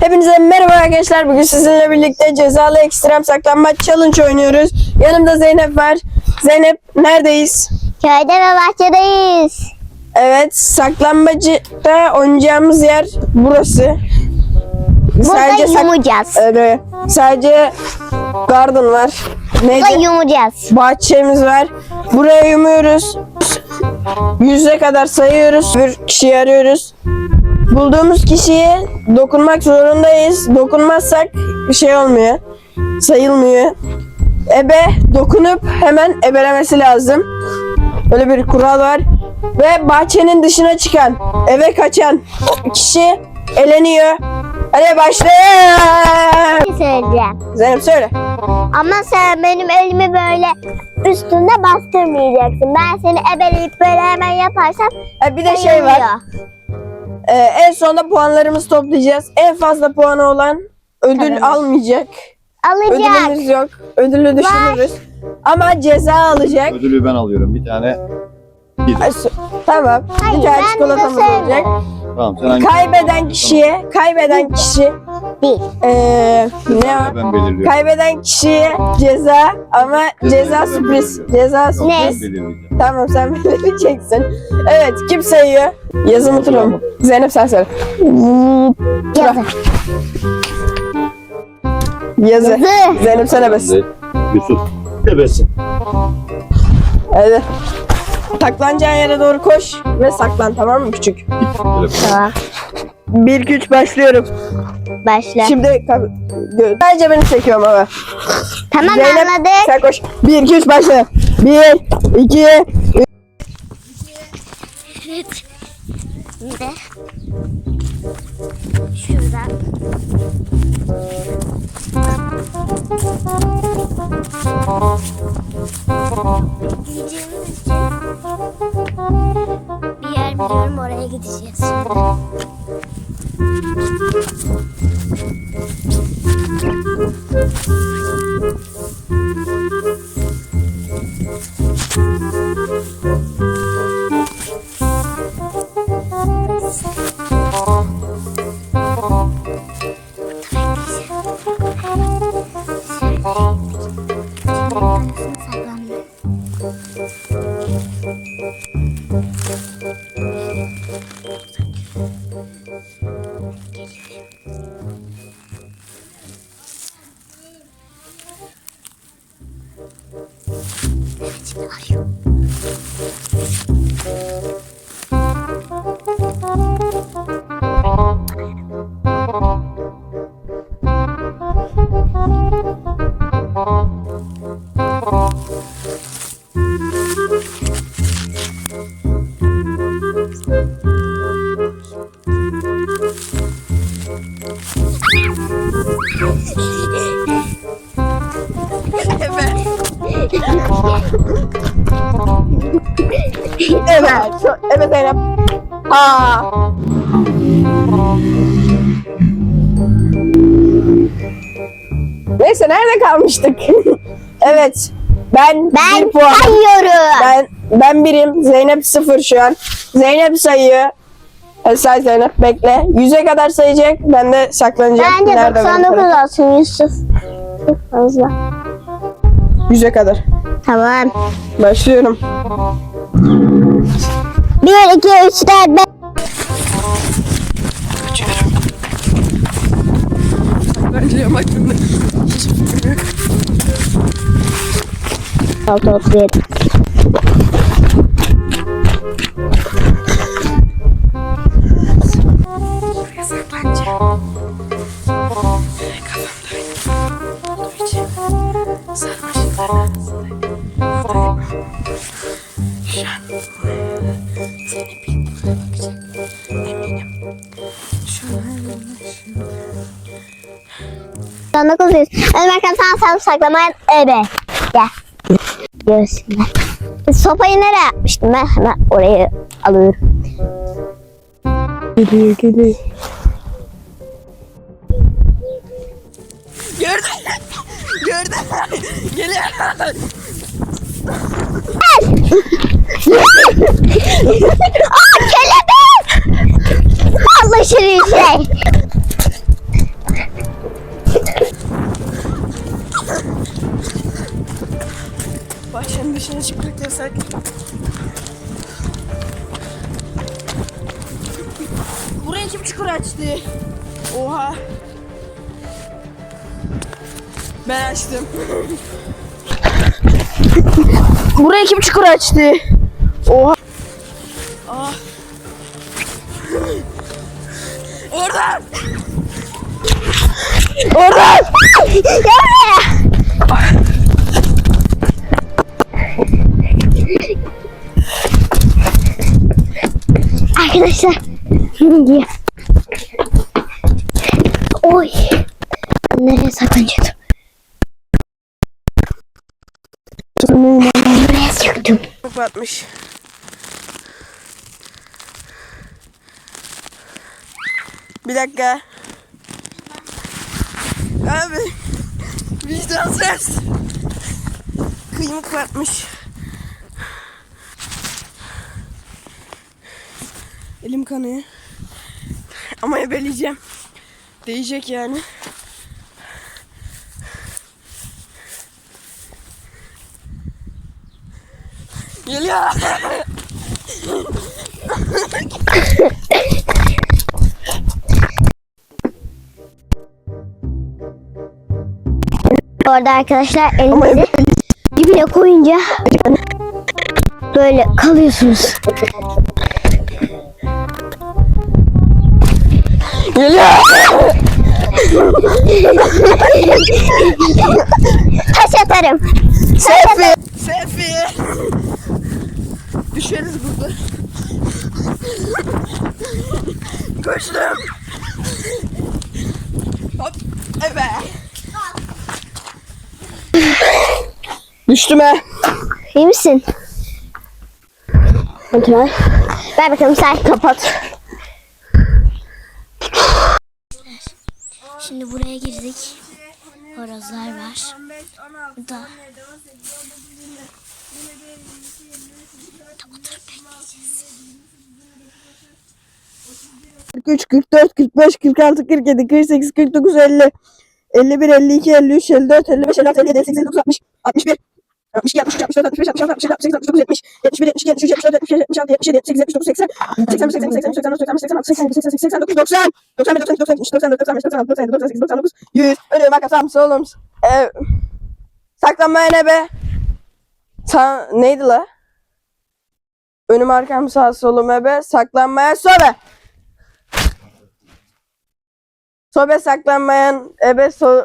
Hepinize merhaba arkadaşlar. Bugün sizinle birlikte cezalı ekstrem saklanmaç challenge oynuyoruz. Yanımda Zeynep var. Zeynep neredeyiz? Köyde ve bahçedeyiz. Evet saklanmacıda oynayacağımız yer burası. Burada sak- yumacağız. Evet. Sadece garden var. Neydi? Burada yumacağız. Bahçemiz var. Buraya yumuyoruz. Yüze kadar sayıyoruz. Bir kişiyi arıyoruz. Bulduğumuz kişiye dokunmak zorundayız. Dokunmazsak bir şey olmuyor. Sayılmıyor. Ebe dokunup hemen ebelemesi lazım. Böyle bir kural var. Ve bahçenin dışına çıkan, eve kaçan kişi eleniyor. Hadi başlayalım. Bir şey söyleyeceğim. Zeynep söyle. Ama sen benim elimi böyle üstünde bastırmayacaksın. Ben seni ebeleyip böyle hemen yaparsam Ha, bir de şey var. Ee, en sonunda puanlarımızı toplayacağız. En fazla puanı olan ödül Kazanır. almayacak. Alacak. Ödülümüz yok. Ödülü düşünürüz. Ama ceza alacak. Ödülü ben alıyorum. Bir tane pizza. Ay, su- Tamam. Hayır, bir tane de çikolatamız olacak. Tamam sen hangi Kaybeden kişiye, kaybeden kişi Bir. ee, ne? Ben belirliyorum. Kaybeden kişiye ceza ama ceza sürpriz. Ceza Yok, sürpriz. belirleyeceğim. Tamam sen belirleyeceksin. Evet kim sayıyor? Yazımı mı? Zeynep sen söyle. Yazı. Yazı. Yazı. Zeynep sen ebesin. Yusuf. Bebesin. Hadi. Saklanacağın yere doğru koş ve saklan tamam mı küçük? Tamam. 1 2 3 başlıyorum. Başla. Şimdi sadece beni çekiyorum ama. tamam Zeynep anladık. sen koş. 1 2 3 başla. 1 2 Şimdi şuradan gideceğimiz için bir yer biliyorum oraya gideceğiz şimdi. Şimdi Zeynep. Aa. Neyse nerede kalmıştık? evet. Ben, Ben bir puan. sayıyorum. Ben ben birim. Zeynep sıfır şu an. Zeynep sayıyor. Hadi say Zeynep bekle. Yüze kadar sayacak. Ben de saklanacağım. Bence Nerede benim 99 tarafım? olsun Yusuf. Çok fazla. Yüze kadar. Tamam. Başlıyorum. 1, 2, 3, 4, 5. Başlıyorum aklımda. Altı, otuz yedi. Son bakalım sen saklamaya ebe. Gel. Görsünler. Sopayı nereye yapmıştım ben? Hemen oraya alıyorum. Geliyor geliyor. Gördüm. Gördüm. Geliyor. Aa kelebek! Allah şirin şey. Dışına çıkmak yasak. Buraya kim çukur açtı? Oha. Ben açtım. Buraya kim çukur açtı? Oha. Ah. Oradan. Oradan. Gel Arkadaşlar. Şimdi. Oy. Nereye saklanacaktım? Buraya çıktım. Batmış. Bir dakika. Abi. Vicdansız. Kıymık batmış. Elim kanıyor. Ama ebeleyeceğim. Değecek yani. Geliyor. Bu arada arkadaşlar elinizi dibine koyunca böyle kalıyorsunuz. Geliyor. Taş atarım. Selfie. Selfie. Düşeriz burada. Koştum. Hop. Evet. Düştüm he. İyi misin? Kontrol. Ver bakalım sen kapat. Şimdi buraya girdik. Horozlar var. Burada. Oturup bekleyeceğiz. 43, 44, 45, 46, 47, 48, 49, 50, 51, 52, 53, 54, 55, 56, 57, 58, 59, 60, 61, 62, 63, 64, 65, 66, 67, 68, 69, 70, 71, 72, 73, 74, 75, 76, 77, 78, 79, 80, 81, 82, 83, 84, 85, 86, 87, 88, 89, 90, 91, 92, 93, 94, 95, 96, 97, 98, 99, 100, önüm, arka, sağım, solum, eee, saklanmaya ne be? Sağ, neydi la? Önüm arkam sağ solum ebe saklanmaya sobe. Sobe saklanmayan ebe so...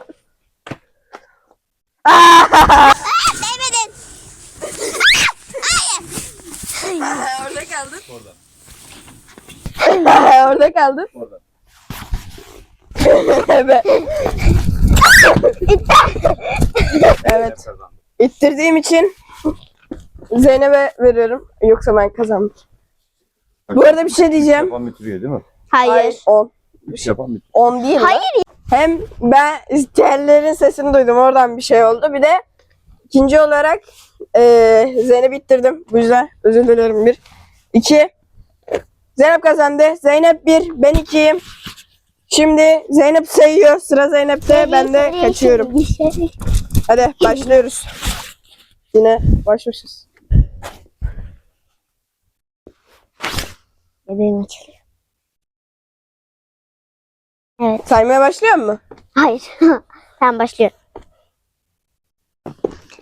Değmedin. Orada. Orada kaldın. Orada. evet. Kazandı. İttirdiğim için Zeynep'e veriyorum. Yoksa ben kazandım. Bu arada bir şey diyeceğim. Yapan bitiriyor değil mi? Hayır. 10. Üç yapan bitiriyor. 10 değil. Hayır. Hem ben tellerin sesini duydum. Oradan bir şey oldu. Bir de ikinci olarak eee Zeynep'i ittirdim. Bu yüzden özür dilerim bir. İki. Zeynep kazandı. Zeynep bir. Ben ikiyim. Şimdi Zeynep sayıyor. Sıra Zeynep'te. Ben de kaçıyorum. Hadi başlıyoruz. Yine başlıyoruz. Bebeğim açılıyor. Evet. Saymaya başlıyor mu? Hayır. tamam başlıyor.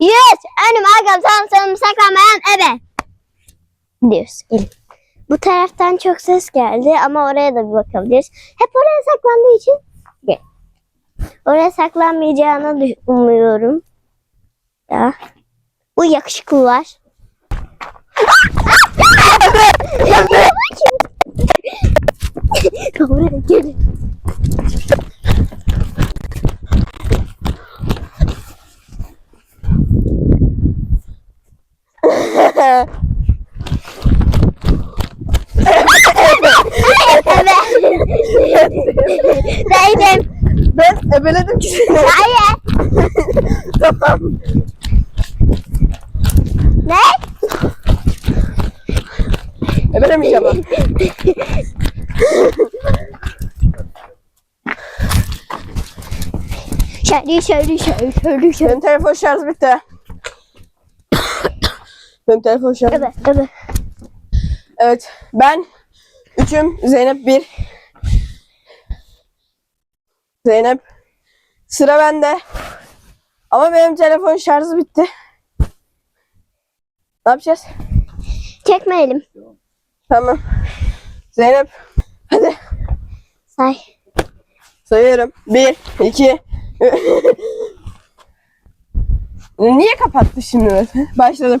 100! Önüm arkam sağım solum saklanmayan ebe. Diyoruz. Gelin. Bu taraftan çok ses geldi ama oraya da bir bakabiliriz. Hep oraya saklandığı için gel. Oraya saklanmayacağını umuyorum. Ya. Bu yakışıklılar. Buraya gelin. Değilim. Ben ebeledim ki seni. Hayır. tamam. Ne? Ebelemeyeceğim ben. Şöyle şöyle şöyle şöyle şöyle. Benim telefon şarjı bitti. Benim telefon şarjı Evet evet. Evet. Ben üçüm. Zeynep bir. Zeynep. Sıra bende. Ama benim telefon şarjı bitti. Ne yapacağız? Çekmeyelim. Tamam. Zeynep. Hadi. Say. Sayıyorum. Bir, iki. Niye kapattı şimdi? Başladım.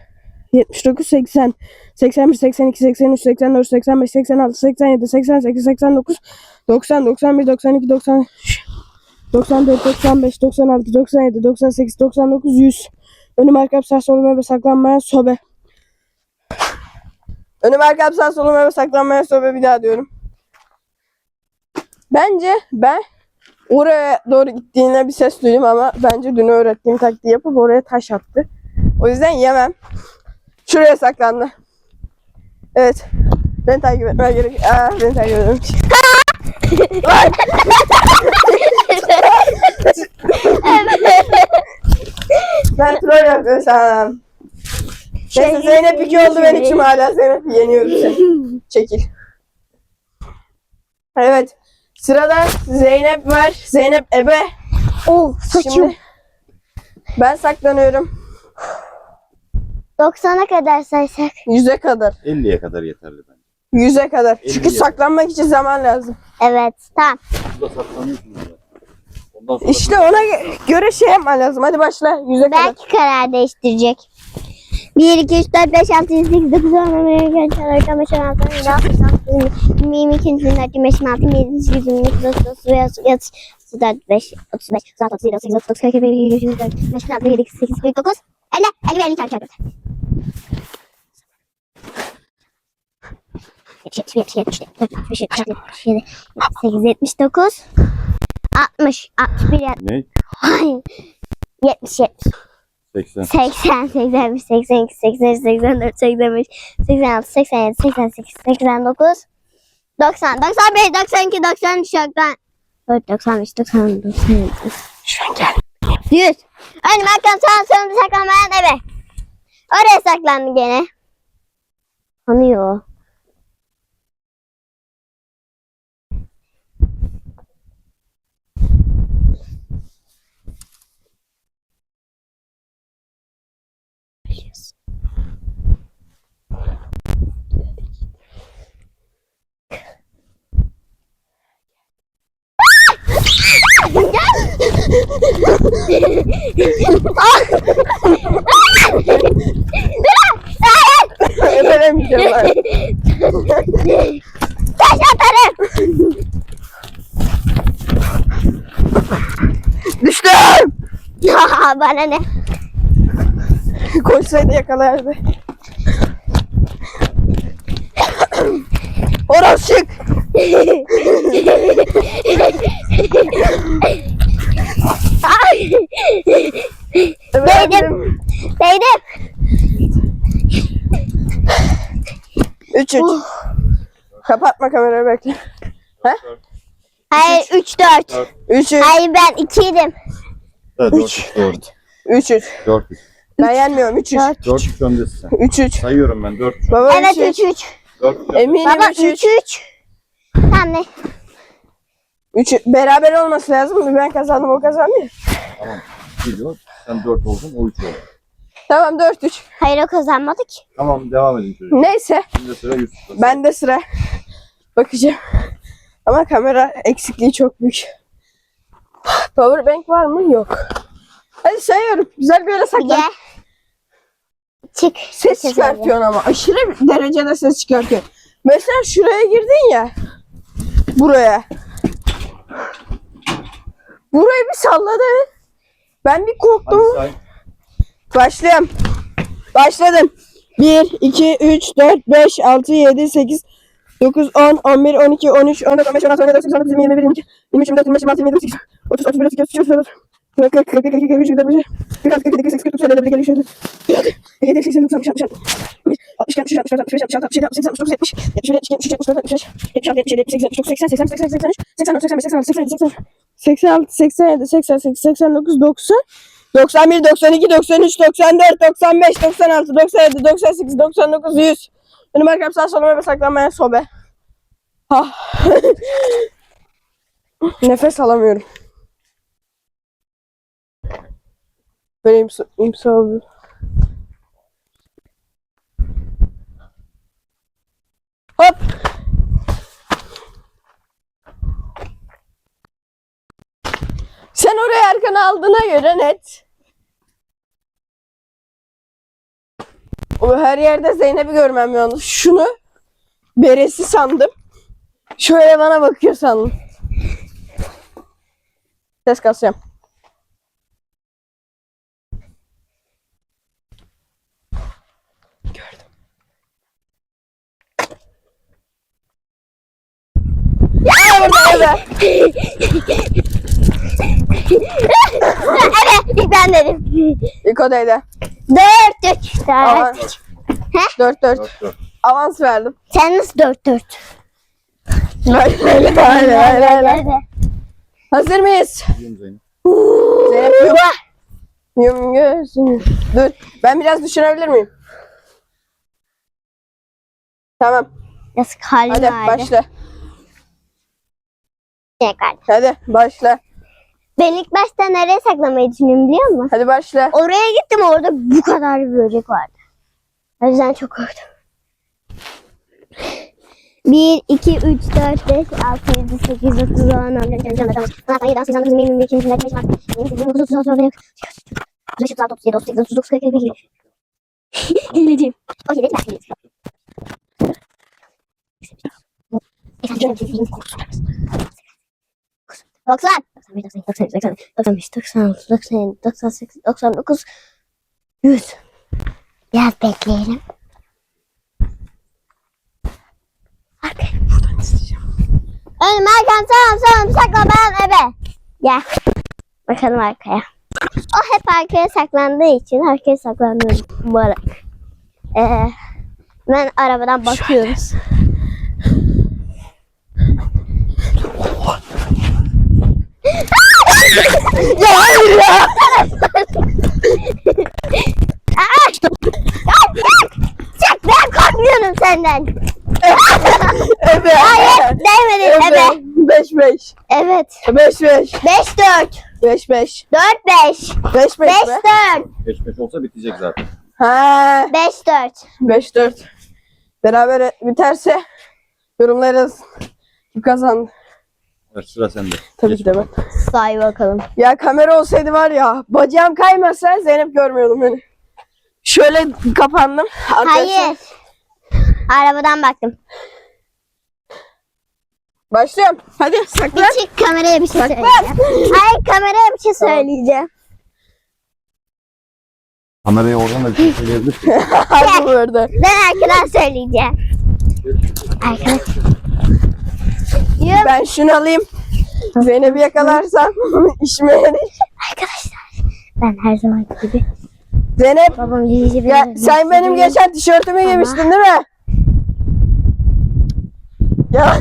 79, 80, 81, 82, 83, 84, 85, 86, 87, 88, 89, 90, 91, 92, 93, 94, 95, 96, 97, 98, 99, 100. Önüm arkam sağ solum ve saklanmayan sobe. Önüm arkam sağ solum ve saklanmayan sobe bir daha diyorum. Bence ben oraya doğru gittiğine bir ses duydum ama bence dün öğrettiğim taktiği yapıp oraya taş attı. O yüzden yemem. Şuraya saklandı. Evet. Beni takip etmeye gerek. Aa, beni takip. Lan! ben troll yapıyorum sana. Neyse Zeynep 2 oldu ben 3'üm hala Zeynep yeniyorum seni. Çekil. Evet. Sırada Zeynep var. Zeynep ebe. Oh saçım. Şimdi ben saklanıyorum. 90'a kadar saysak. Yüze kadar. 50'ye kadar yeterli bence. Yüze kadar. Çünkü Elli. saklanmak için zaman lazım. Evet tamam. Burada saklanıyorsunuz ya. Ondan sonra İşte ona gö- göre şey yapman lazım. Hadi başla. Yüze kadar. Belki karar değiştirecek. 1, 2, 3, 4, 5, 6, 7, 8, 9, 10, 11, 12, 13, 14, 15, 16, 17, 18, 19, 20, 22, 23, 24, 25, 26, 27, 28, 29, 30, 31, 32, 34, 35, 35, 36, 37, 38, 39, 40, 41, 42, 43, 44, 45, 46, 47, 48, 49, 50, 51, 52, 54. 77, 77, 77, 78, 79, 60, 61, 70, ne? hayır, 70, 70. 80. 80, 81, 82, 83, 84, 85, 86, 87, 88, 89, 90, 91, 92, 93, 94, 95, 96, 97, Şu an gel. 100. Önüm arkam sağ solumda saklanmayan eve. Oraya saklandı gene. Tanıyor. Ben. Taş atarım. Düştüm. Bana ne? Koşsaydı yakalardı. Horoz çık. Ay. Değdim. 3 3. Kapatma kamerayı bekle. Hayır 3 4. 3 3. Hayır ben 2'ydim. Evet, Üç. 4 3 3. 4 Ben yenmiyorum 3 3. 4 3 öndesin sen. 3 3. Sayıyorum ben 4 3. Baba Evet 3 3 3. 3. 4 3. Eminim Baba 3 3 3. 3. Tamam ne? 3 beraber olması lazım. Ben kazandım o kazandı. Tamam. Gidiyor. Sen 4 oldun o 3 oldu. Tamam 4 3. Hayır o kazanmadı ki. Tamam devam edin çocuk. Neyse. Şimdi sıra Yusuf'ta. Ben de sıra. Bakacağım. Ama kamera eksikliği çok büyük. Powerbank var mı? Yok. Hadi sayıyorum. Güzel bir yere saklan. Gel. Çık. Ses Ses çıkartıyorsun ama. Aşırı derecede ses çıkartıyor. Mesela şuraya girdin ya. Buraya. Burayı bir salladı. Ben bir korktum. Hadi say. Başlayalım. Başladım. 1, 2, 3, 4, 5, 6, 7, 8, 9, 10, 11, 12, 13, 14, 15, 16, 17, 18, 19, 20, 21, 22, 23, 24, 25, 26, 27, 28, 30, 31, 32, 33, 34, 40, 40, 41, 42, 43, 44, 45, 46, 47, 48, 49, 50, 51, 52, 53, 57, 80, 90, 60, 61, 62, 63, 64, 65, 66, 67, 68, 69, 70, 71, 72, 73, 74, 75, 76, 77, 78, 79, 80, 80, 81, 82, 83, 84, 85, 86, 87, 88, 86, 87, 88, 89, 90, 91, 92, 93, 94, 95, 96, 97, 98, 99, 100. Benim arkam sağ soluma ve saklanmayan sobe. Ha. Nefes alamıyorum. Böyle imsa, imsa. Hop. Arkana aldığına göre net. O her yerde Zeynep'i görmem yalnız. Şunu beresi sandım. Şöyle bana bakıyor sandım. Ses kasıyorum. Gördüm. Ya burada evet. Ben dedim. İlk odaydı. Dört. Dört. 4 4. Dört, dört. Avans verdim. Sen nasıl dört dört? Lay lay lay lay lay lay. Hazır mıyız? Biliyorum Zeynep. Zeynep yum. Yum gözünü. Dur. Ben biraz düşünebilir miyim? Tamam. Nasıl kalbim Hadi başla. Tekrar. Hadi başla. Ben ilk başta nereye saklamayı düşünüyorum biliyor musun? Hadi başla. Oraya gittim orada bu kadar bir böcek vardı. O yüzden çok korktum. 1, 2, 3, 4, 5, 6, 7, 8, 9, 10, 11, 12, 13, 14, 15, 16, 17, 18, 19, 20, 21, 22, 23, 24, 25, 26, 27, 28, 29, 30, 31, 35, 36, 37, 38, 39, 40, 41, 42. Dinleyeceğim. 17, 18, 90, 91, 92, 93, 94, 95, 96, 97, 98, 99, 100. Biraz bekleyelim. Arkaya buradan isteyeceğim. Önüm arkam sağım sağım sakla ben ebe. Gel. Bakalım arkaya. O hep arkaya saklandığı için arkaya saklanıyor bu ara. Ee, ben arabadan bakıyoruz. Ya hayır ya. Çık ben korkmuyorum senden. Evet. Hayır değmedin ebe. Evet. 5 5. Evet. 5 5. 5 4. 5 5. 4 5. 5 5 5 be. 4. Beş beş olsa bitecek zaten. Ha. 5 4. 5 4. Beraber biterse yorumlara yazın. Kim kazandı? Evet sıra sende. Tabii Geç ki de ben. Say bakalım. Ya kamera olsaydı var ya bacağım kaymasa Zeynep görmüyordum beni. Şöyle kapandım. Arkadaşlar, Hayır. Arabadan baktım. Başlıyorum. Hadi saklan. Bir çık kameraya bir şey Saklan. söyleyeceğim. Hayır kameraya bir şey söyleyeceğim. Kamerayı oradan da bir şey söyleyebilirsin. Hadi burada. Ben arkadan söyleyeceğim. Arkadan. Yok Ben şunu alayım. Zeynep'i yakalarsam işime yarar. arkadaşlar. Ben her zaman gibi. Zeynep Babam cici ya sen benim geçen tişörtümü giymiştin değil mi? Ya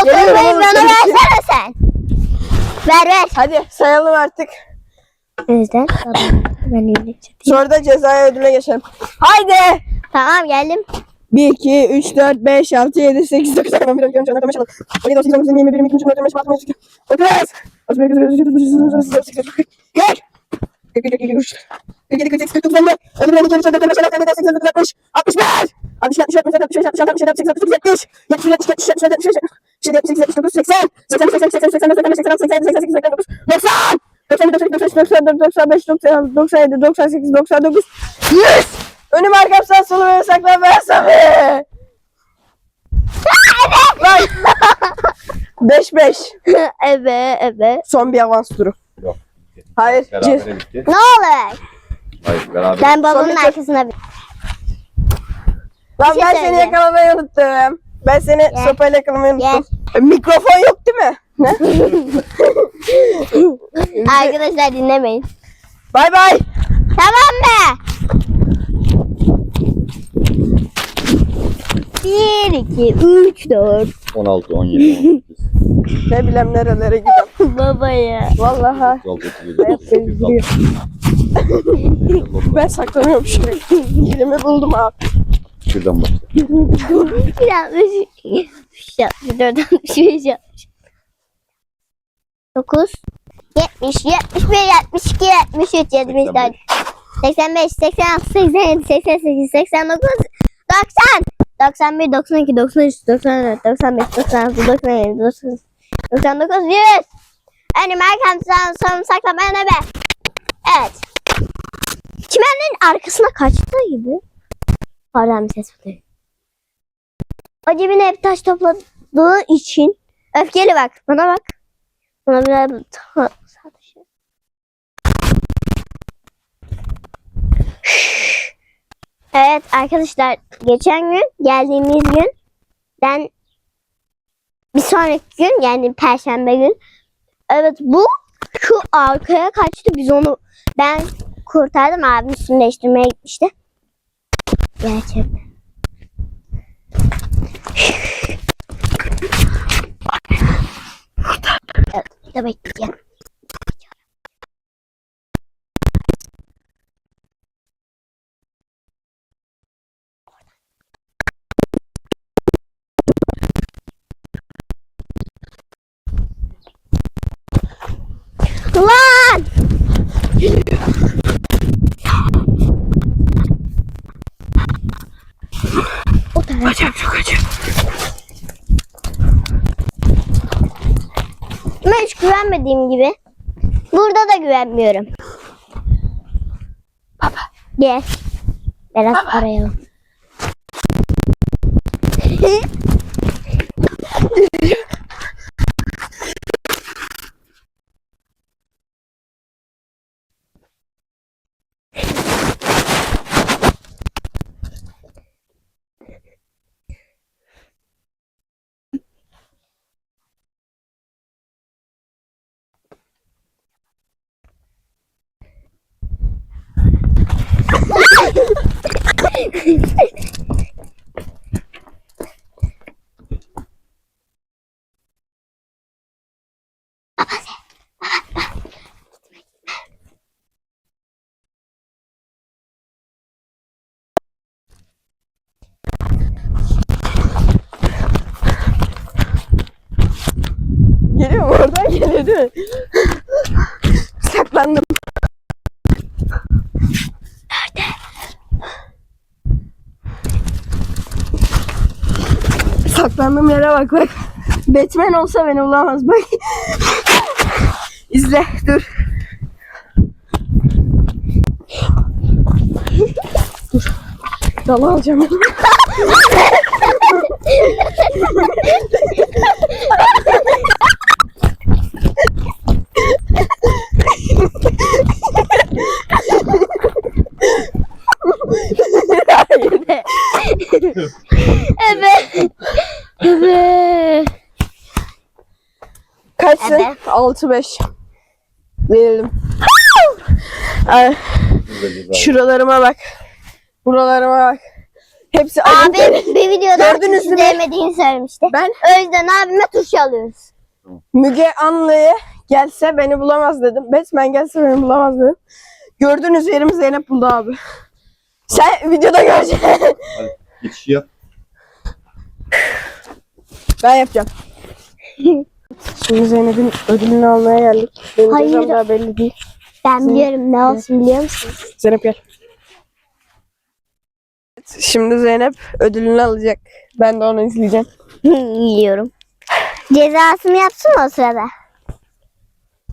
O Geliyorum oğlum, bana versene sen. Ver ver. hadi sayalım artık. O yüzden babam ben Sonra da cezaya ödüle geçelim. Haydi. Tamam geldim. 1, 2, 3, 4, 5, 6, 7, 8, 9, 10, 11, 12, 13, 14, 15, 16, 17, 18, 19, 20, 21, 22, 23, 24, 25, 26, 27, 28, 29, 30, 31, 32, 33, 34, 35, 36, 37, 38, 39, 40, 41, 42, 43, 47, 48, 49, 50, 51, 52, 53, 54, 55, 56, 57, 58, 59, 60, 61, 60, 70, 71, 72, 73, 74, 75, 76, 77, 78, 79, 70, 71, 72, 73, 74, 75, 76, 77, 78, 79, 80, 81, 82, 83, 84, 85, 86, 87, 88, 89, 90, 92, 93, 94, 95, 96, 97, 98, 99, 100! Önüm arkamdan solu ve saklan ben Sami. Lan. 5-5. evet evet. Son bir avans turu. Yok. Hayır. Ne olur. Hayır beraber. Ben babamın arkasına bir. Lan şey ben seni yakalamayı unuttum. Ben seni Gel. sopayla yakalamayı unuttum. E, Mikrofon yok değil mi? Ne? Arkadaşlar dinlemeyin. bay bay. Tamam mı? 1, 2, 3, 4. 16, 17, 18. Ne bileyim nerelere gidelim. Baba ya. Vallahi. 36, 37, 38, Ben saklanıyorum şimdi. Dilimi buldum abi. Şuradan başla. Bir şey yapmış. Yapmış yapmış. Dört yapmış. Beş şey yapmış. Dokuz. Yetmiş. Yetmiş bir. Yetmiş iki. Yetmiş üç. Yetmiş dört. 85, 86, 87, 88, 89, 90, 91, 92, 93, 94, 95, 96, 97, 98, 99, 100. Önüm arkam sağım solum saklamaya ne be? Evet. Çimenlerin arkasına kaçtığı gibi. Pardon bir ses oluyor. O cebine hep taş topladığı için öfkeli bak. Bana bak. Bana biraz sadece. Evet arkadaşlar geçen gün geldiğimiz gün ben bir sonraki gün yani perşembe gün evet bu şu arkaya kaçtı biz onu ben kurtardım abim üstünü değiştirmeye gitmişti. Gerçekten. Evet, bir de bekleyeceğim. O. Bacağım çok acı. Ben hiç güvenmediğim gibi burada da güvenmiyorum. Baba. Gel. Biraz arayalım. Geliyor mu? Oradan geliyor değil mi? Saklandım. Nerede? Saklandığım yere bak bak. Batman olsa beni bulamaz bak. İzle dur. dur. Dalı alacağım. evet. Evet. Kaçsın? Evet. 6-5. Verelim. Ay, şuralarıma bak. Buralarıma bak. Hepsi Abi acı. bir videoda Gördünüz mü? sevmediğini söylemişti. Ben O yüzden abime tuş alıyoruz. Müge Anlı'ya gelse beni bulamaz dedim. Batman gelse beni bulamaz dedim. Gördüğünüz yerimi Zeynep buldu abi. Sen videoda göreceksin. Hadi geçiş yap. ben yapacağım. Şimdi Zeynep'in ödülünü almaya geldik. Benim Hayır. cezam daha belli değil. Ben biliyorum ne olsun biliyor musun? Zeynep gel. Şimdi Zeynep ödülünü alacak. Ben de onu izleyeceğim. Yiyorum. Cezasını yapsın o sırada.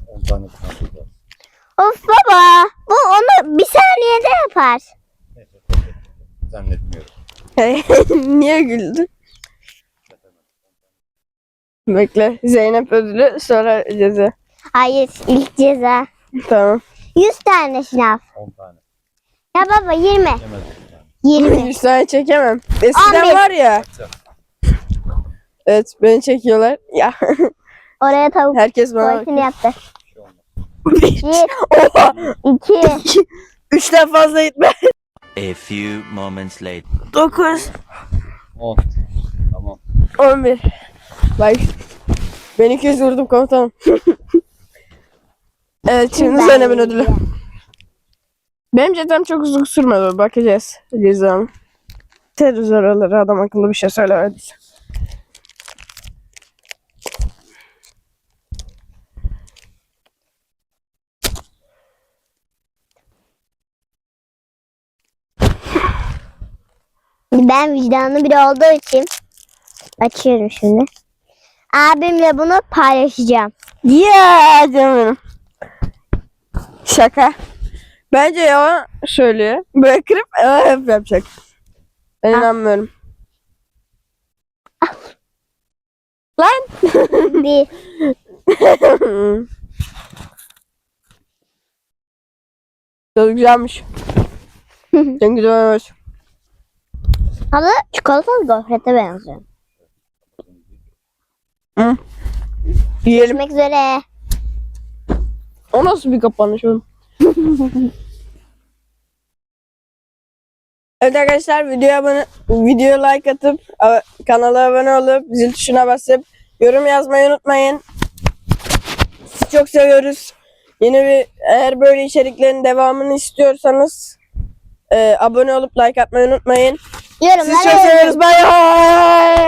10 tane ceza. Of baba. Bu onu bir saniyede yapar. Zannetmiyorum. Niye güldün? Bekle. Zeynep ödülü sonra ceza. Hayır ilk ceza. Tamam. 100 tane şınav. 10 tane. Ya baba 20. Yemez bir tane. 20. 100 tane çekemem. Eskiden 11. var ya. Evet beni çekiyorlar. Ya Oraya tavuk herkes bana tuvaletini yaptı. Şey olmaz. 1, Oha. 2, Üçten fazla gitme. A few moments later. 9, 10. Tamam. 11. Bak. Ben 200 vurdum komutanım. evet şimdi Zeynep'in ödülü. Benim cezam çok uzun sürmedi. Bakacağız cezam. Ter zor olur adam akıllı bir şey söylemedi. Ben vicdanlı biri olduğu için açıyorum şimdi. Abimle bunu paylaşacağım. Ya canım. Şaka. Bence yalan söylüyor. Böyle kırıp hep yapacak. Ben Ah. inanmıyorum. Lan. Bir. Çok güzelmiş. Çok güzel olmuş. Tadı çikolatalı gofrete benziyor. Yiyelim. Görüşmek üzere. O nasıl bir kapanış oğlum? evet arkadaşlar videoya abone, videoya like atıp kanala abone olup zil tuşuna basıp yorum yazmayı unutmayın. Sizi çok seviyoruz. Yeni bir eğer böyle içeriklerin devamını istiyorsanız e, abone olup like atmayı unutmayın. Sizi Yorumlara çok seviyoruz. Bye bye.